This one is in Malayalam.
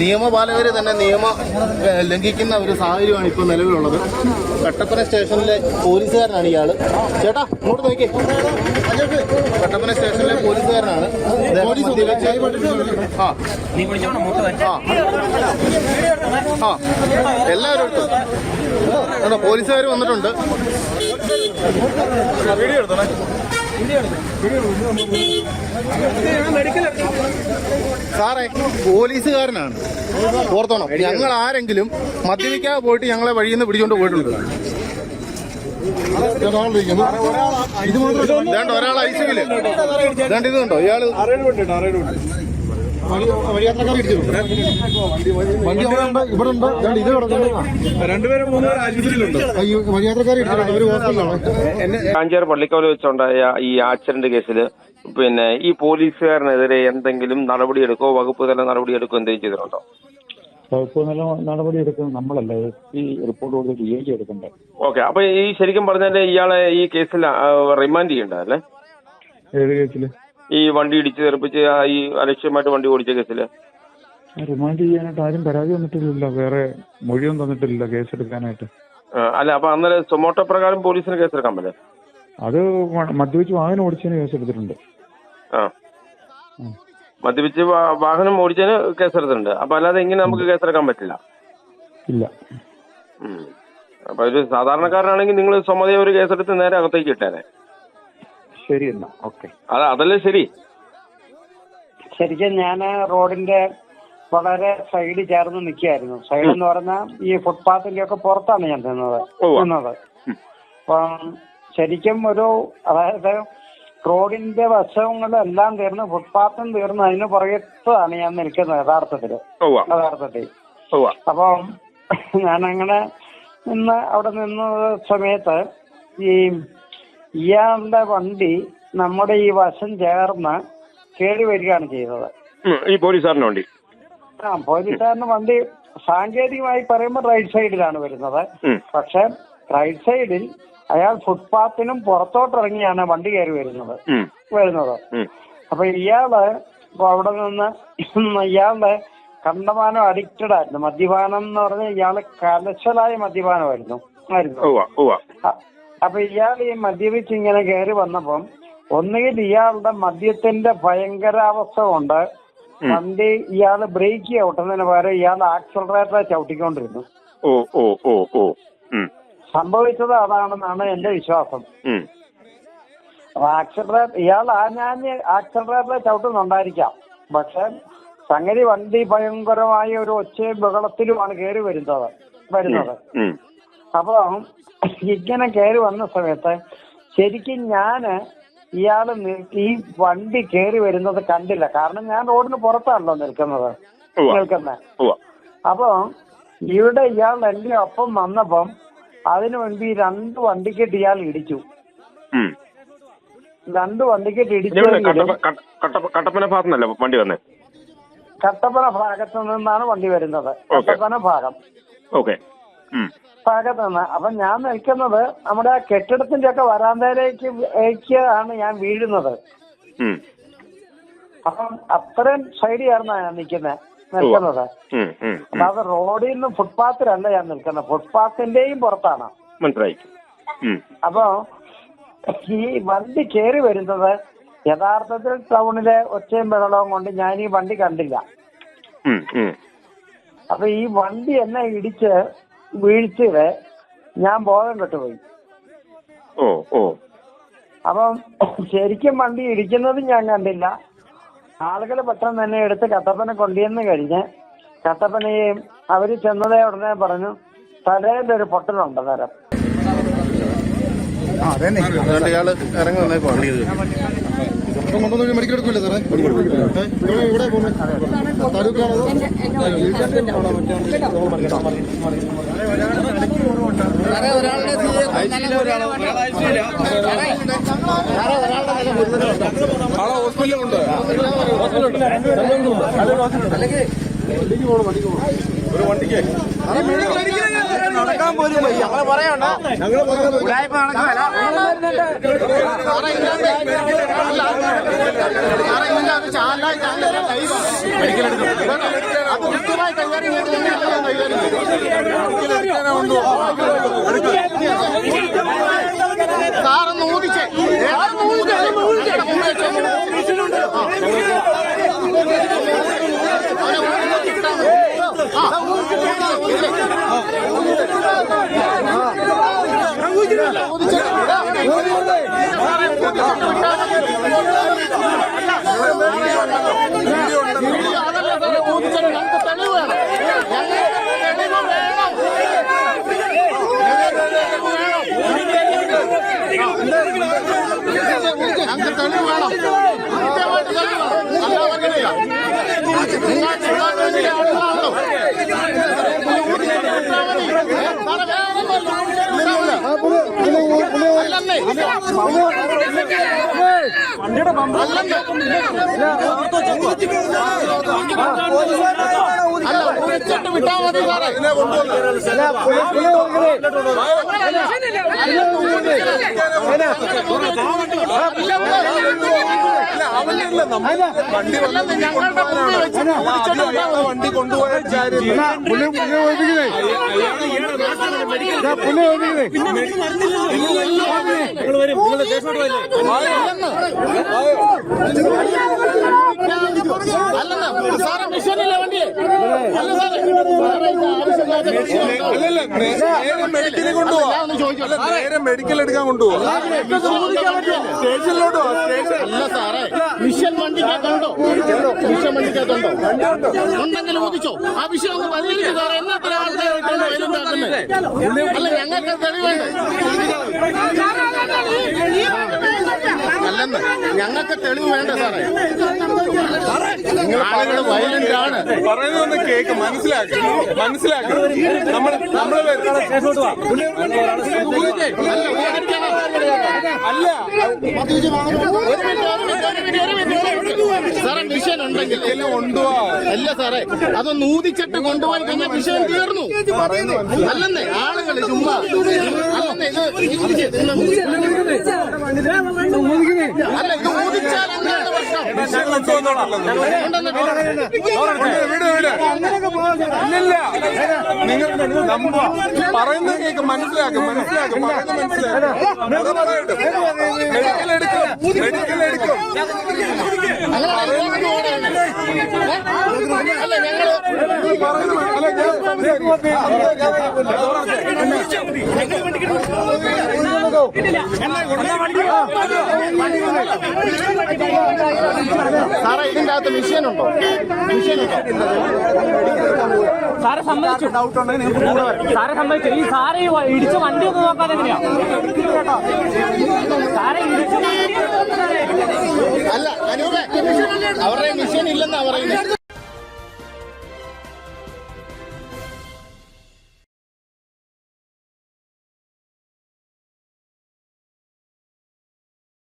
നിയമപാലകർ തന്നെ നിയമം ലംഘിക്കുന്ന ഒരു സാഹചര്യമാണ് ഇപ്പോൾ നിലവിലുള്ളത്. കട്ടപ്പന സ്റ്റേഷനിലെ പോലീസുകാരനാണ് ഇയാൾ ചേട്ടാ ഇങ്ങോട്ട് നോക്കി കട്ടപ്പന സ്റ്റേഷനിലെ പോലീസുകാരനാണ്. ആ. ആ. എല്ലാവരും എടുത്തു? പോലീസുകാർ വന്നിട്ടുണ്ട്. സാറേ പോലീസുകാരനാണ്. ഓർത്തോണം. ഞങ്ങൾ ആരെങ്കിലും മദ്യപിക്കാതെ പോയിട്ട് ഞങ്ങളെ വഴിയിൽ നിന്ന് പിടിച്ചോണ്ട് പോയിട്ടുണ്ട്? ഒരാൾ ഐസിയിൽ രണ്ടിതുണ്ടോ ഇയാൾ ഇവിടെ ഉണ്ട്. ഇത് രണ്ടുപേരും കാഞ്ചാർ പള്ളിക്കോല വെച്ചുണ്ടായ ഈ ആക്സിഡന്റ് കേസിൽ പിന്നെ ഈ പോലീസുകാരനെതിരെ എന്തെങ്കിലും നടപടിയെടുക്കോ? വകുപ്പ് തല നടപടിയെടുക്കോ? എന്തെങ്കിലും ചെയ്തിട്ടുണ്ടോ? വകുപ്പ് നില നടപടി എടുക്കുന്നത് നമ്മളല്ല. ഈ റിപ്പോർട്ട് കൊടുത്ത് ജി എടുക്കണ്ടേ? ഓക്കെ. അപ്പൊ ഈ ശരിക്കും പറഞ്ഞാൽ ഇയാളെ ഈ കേസിൽ റിമാൻഡ് ചെയ്യണ്ടല്ലേ ഏത് കേസിൽ? ഈ വണ്ടി ഇടിച്ച് തെറിപ്പിച്ച് ഈ അലക്ഷ്യമായിട്ട് വണ്ടി ഓടിച്ച കേസിൽ? റിമാൻഡ് ചെയ്യാനായിട്ട് ആരും പരാതി വന്നിട്ടില്ല വേറെ മൊഴിയൊന്നും തന്നിട്ടില്ല കേസ് എടുക്കാനായിട്ട് അല്ല അപ്പൊ അന്നേരം സൊമോട്ടോ പ്രകാരം പോലീസിന് കേസെടുക്കാൻ പറ്റേ അത് മദ്യപിച്ച് വാഹനം ഓടിച്ചതിന് കേസ് എടുത്തിട്ടുണ്ട് ആ മദ്യപിച്ച് വാഹനം ഓടിച്ചതിന് കേസെടുത്തിട്ടുണ്ട്. അപ്പൊ അല്ലാതെ എങ്ങനെ നമുക്ക് കേസെടുക്കാൻ പറ്റില്ല. ഇല്ല. അപ്പൊ ഒരു സാധാരണക്കാരനാണെങ്കിൽ നിങ്ങൾ സ്വമതയെ ഒരു കേസെടുത്ത് നേരെ അകത്തേക്ക് ഇട്ടേനെ. ശരി എന്നാ. ഓക്കെ. അത് അതല്ലേ ശരി? ശരിക്കും ഞാൻ റോഡിന്റെ വളരെ സൈഡ് ചേർന്ന് നിൽക്കുകയായിരുന്നു. സൈഡ് എന്ന് പറഞ്ഞാൽ ഈ ഫുട്പാത്തിന്റെ ഒക്കെ പുറത്താണ് ഞാൻ നിന്നത്. നിന്നത്. അപ്പം ശരിക്കും ഒരു അതായത് റോഡിന്റെ വശങ്ങളെല്ലാം തീർന്ന് ഫുട്പാത്തും തീർന്ന് അതിന് പുറത്താണ് ഞാൻ നിൽക്കുന്നത് യഥാർത്ഥത്തിൽ. യഥാർത്ഥത്തിൽ. അപ്പം ഞാനങ്ങനെ നിന്ന് അവിടെ നിന്ന സമയത്ത് ഈ ഇയാളുടെ വണ്ടി നമ്മുടെ ഈ വശം ചേർന്ന് കേറി വരികയാണ് ചെയ്തത്. ഈ പോലീസുകാരന് വണ്ടി. ആ പോലീസുകാരന് വണ്ടി സാങ്കേതികമായി പറയുമ്പോൾ റൈറ്റ് സൈഡിലാണ് വരുന്നത്. പക്ഷെ റൈറ്റ് സൈഡിൽ അയാൾ ഫുട്പാത്തിനും പുറത്തോട്ടിറങ്ങിയാണ് വണ്ടി കയറി വരുന്നത്. വരുന്നത്. അപ്പൊ ഇയാൾ അവിടെ നിന്ന് ഇയാളുടെ കണ്ടമാനം അഡിക്റ്റഡ് ആയിരുന്നു. മദ്യപാനം എന്ന് പറഞ്ഞാൽ ഇയാൾ കലശലായ മദ്യപാനമായിരുന്നു. ആയിരുന്നു. അപ്പൊ ഇയാൾ ഈ മദ്യപിച്ച് ഇങ്ങനെ കയറി വന്നപ്പം ഒന്നുകിൽ ഇയാളുടെ മദ്യത്തിന്റെ ഭയങ്കരാവസ്ഥ കൊണ്ട് വണ്ടി ഇയാൾ ബ്രേക്ക് ചവിട്ടുന്നതിന് പകരം ഇയാൾ ആക്സലറേറ്റർ ചവിട്ടിക്കൊണ്ടിരുന്നു. ഓ ഓ ഓ ഓ. സംഭവിച്ചത് അതാണെന്നാണ് എന്റെ വിശ്വാസം. ആക്സലറേറ്റർ ഇയാൾ ആഞ്ഞാഞ്ഞ് ആക്സലറേറ്റർ ചവിട്ടുന്നുണ്ടായിരിക്കാം. പക്ഷെ സംഗതി വണ്ടി ഭയങ്കരമായ ഒരു ഒച്ചയും ബഹളത്തിലുമാണ് കയറി വരുന്നത് വരുന്നത്. അപ്പൊ ഇങ്ങനെ കയറി വന്ന സമയത്ത് ശരിക്കും ഞാൻ ഇയാൾ ഈ വണ്ടി കയറി വരുന്നത് കണ്ടില്ല. കാരണം ഞാൻ റോഡിന് പുറത്താണല്ലോ നിൽക്കുന്നത്. നിൽക്കുന്നത് അപ്പൊ ഇവിടെ ഇയാൾ എന്റെ ഒപ്പം വന്നപ്പം അതിനു മുൻപ് ഈ രണ്ട് വണ്ടിക്കിട്ട് ഇയാൾ ഇടിച്ചു. രണ്ട് വണ്ടിക്കിട്ട് ഇടിച്ചു കട്ടപ്പന ഭാഗത്തുനിന്നല്ല വണ്ടി വന്നേ? കട്ടപ്പന ഭാഗത്ത് നിന്നാണ് വണ്ടി വരുന്നത്. കട്ടപ്പന ഭാഗം. ഓക്കെ. ഉം. ഭാഗത്ത് നിന്ന് അപ്പൊ ഞാൻ നിൽക്കുന്നത് നമ്മുടെ കെട്ടിടത്തിന്റെ ഒക്കെ വരാന്തയിലേക്ക് ലേക്ക് ആണ് ഞാൻ വീഴുന്നത്. അപ്പം അത്രയും സൈഡ് ചേർന്നാണ് ഞാൻ നിൽക്കുന്നത് നിൽക്കുന്നത് അപ്പൊ ഉം. റോഡിൽ നിന്ന് ഫുട്പാത്തിലല്ല ഞാൻ നിൽക്കുന്നത് ഫുട്പാത്തിന്റെയും പുറത്താണ് മനസ്സിലായി. അപ്പോ ഈ വണ്ടി കയറി വരുന്നത് യഥാർത്ഥത്തിൽ ടൗണിലെ ഒച്ചയും ബഹളവും കൊണ്ട് ഞാൻ ഈ വണ്ടി കണ്ടില്ല. അപ്പൊ ഈ വണ്ടി എന്നെ ഇടിച്ച് വീഴ്ചയിൽ ഞാൻ ബോധം കെട്ടുപോയി. ഓ ഓ. അപ്പം ശരിക്കും വണ്ടി ഇടിക്കുന്നതും ഞാൻ കണ്ടില്ല. ആളുകൾ പെട്ടെന്ന് തന്നെ എടുത്ത് കട്ടപ്പന കൊണ്ടുവന്ന് കഴിഞ്ഞ് കട്ടപ്പനയും അവർ ചെന്നതേ ഉടനെ പറഞ്ഞു തലയിലൊരു പൊട്ടലുണ്ട് ഇറങ്ങി ഇത് ഇപ്പം കൊണ്ടുവന്ന് മെഡിക്കൽ എടുക്കില്ല സാറേ? ഇവിടെ ഇവിടെ പോകുന്നത് ഹോസ്പിറ്റലുണ്ട് നടക്കാൻ പോലും വണ്ടിക്ക് പോകണം വണ്ടിക്ക് പോകണം ഒരു വണ്ടിക്ക് നടക്കാൻ പോലും വയ്യ ഞങ്ങൾ പറയണ്ട ഉടായ്പ നടക്കാനല്ല അത് കൃത്യമായി കൈകാര്യം സാറൊന്ന് ഊതിച്ചേ ഊതിച്ചേ ഞങ്ങൾക്ക് തെളിവ് വേണം. ഞങ്ങൾക്ക് തെളിവ് വേണം. കൃത്യമായിട്ട് തെളിവ് വേണം അല്ല വേണ്ടി വിട്ടാ മതി സാറേ അല്ലെന്ന് ഞങ്ങളുടെ വണ്ടി കൊണ്ടുപോയ. പുള്ളി പുള്ളി ഓടിക്കുന്നേ പുള്ളി അല്ലല്ല നേരെ മെഡിക്കലിൽ കൊണ്ടുപോവാ. നേരെ മെഡിക്കൽ എടുക്കാൻ കൊണ്ടുപോവാ. സ്റ്റേഷനിലോട്ട് വാ, സ്റ്റേഷൻ അല്ല സാറേ മിഷൻ വണ്ടിക്കകത്തുണ്ടോ? മിഷൻ വണ്ടിക്കകത്തുണ്ടോ? ഉണ്ടെങ്കിൽ ഊതിച്ചോ ആ വിഷയം ഒന്ന് പരിഹരിച്ചു സാറേ എന്നത്ര ആൾക്കാരായിട്ടാണ് വയലുണ്ടാക്കുന്നത് അല്ല ഞങ്ങൾക്ക് തെളിവേണ്ടേ. അല്ലെന്ന് ഞങ്ങൾക്ക് തെളിവ് വേണ്ട സാറേ ആളുകൾ വയലന്റ് ആണ്. പറയുന്നതൊന്ന് കേക്ക്. മനസ്സിലാക്കി. മനസ്സിലാക്കി. നമ്മൾ നമ്മളെ പേര് അല്ല. സാറേ മിഷൻ ഉണ്ടെങ്കിൽ. എല്ലാം ഉണ്ടോ അല്ല സാറേ അതൊന്ന് ഊതിച്ചിട്ട് കൊണ്ടുപോയി കഴിഞ്ഞാൽ മിഷൻ തീർന്നു. അല്ലെന്നേ ആളുകൾ ചുമ്മാ അല്ലെന്നേ ഇത് അല്ല ഇത് ഊതിച്ചാൽ നിങ്ങൾ നമ്മ പറയുന്നത് കേക്ക് മനസ്സിലാക്കും മനസ്സിലാക്കും. പറയുന്നത് മനസ്സിലാക്കും. അത് മെഡിക്കൽ എടുക്കും. മെഡിക്കൽ എടുക്കും? അല്ല ഞങ്ങൾ പറയുന്നത് അല്ല. ഞാൻ സാറേ ഇതിന്റെ അകത്ത് മിഷൻ ഉണ്ടോ? മിഷൻ ഉണ്ടോ? സാറെ സമ്മതിച്ചു. സാറെ സമ്മതിച്ചു. ഈ സാറ് ഇടിച്ച വണ്ടി ഒന്ന് നോക്കാതെ എങ്ങനെയാ? സാറെ ഇടിച്ച അല്ല അവരുടെ മിഷൻ ഇല്ലെന്നാ പറയുന്നത്